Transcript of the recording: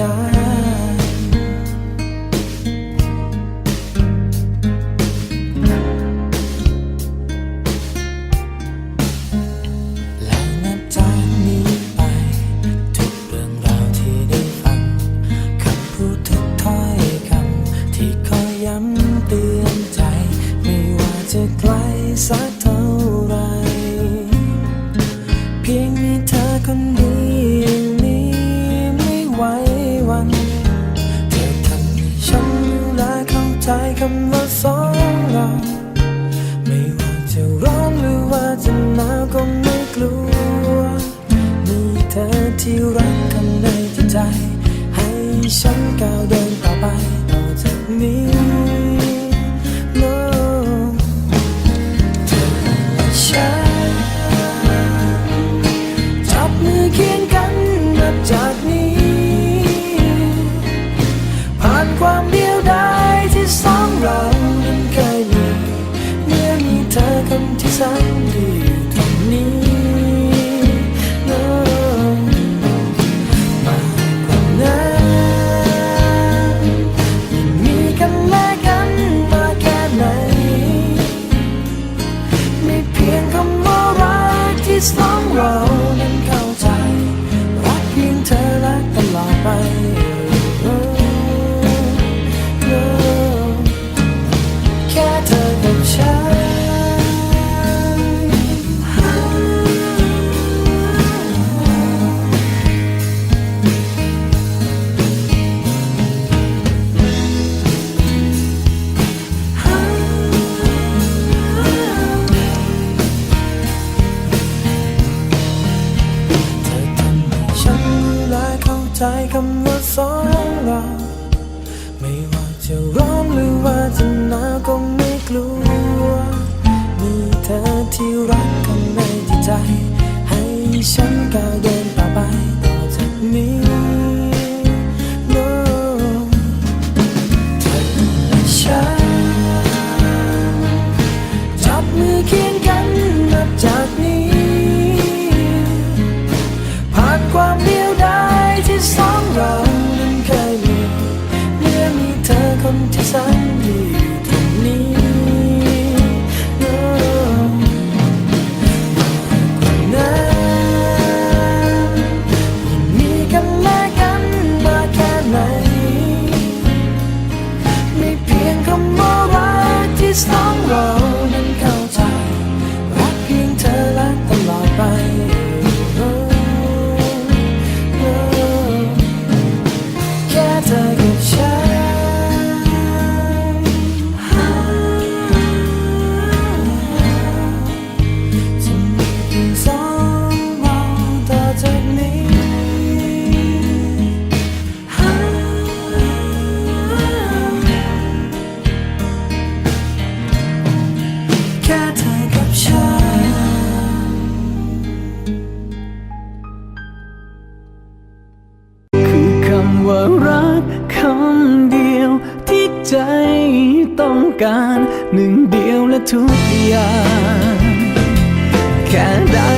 อ ให้ฉันก้าวเใจคำว่าสองเรา ไม่ว่าจะร้อนหรือว่าจะหนาวก็ไม่กลัว มีเธอที่รักข้างในจิตใจ ให้ฉันก้าวเดินต่อไปต่อจากนี้ อกับฉันจะมีเพียงสองเราต่อจากนี้ แค่เธอกับฉันคือคำว่ารัก การหนึ่งเดียวและทุกอย่าง แค่ได้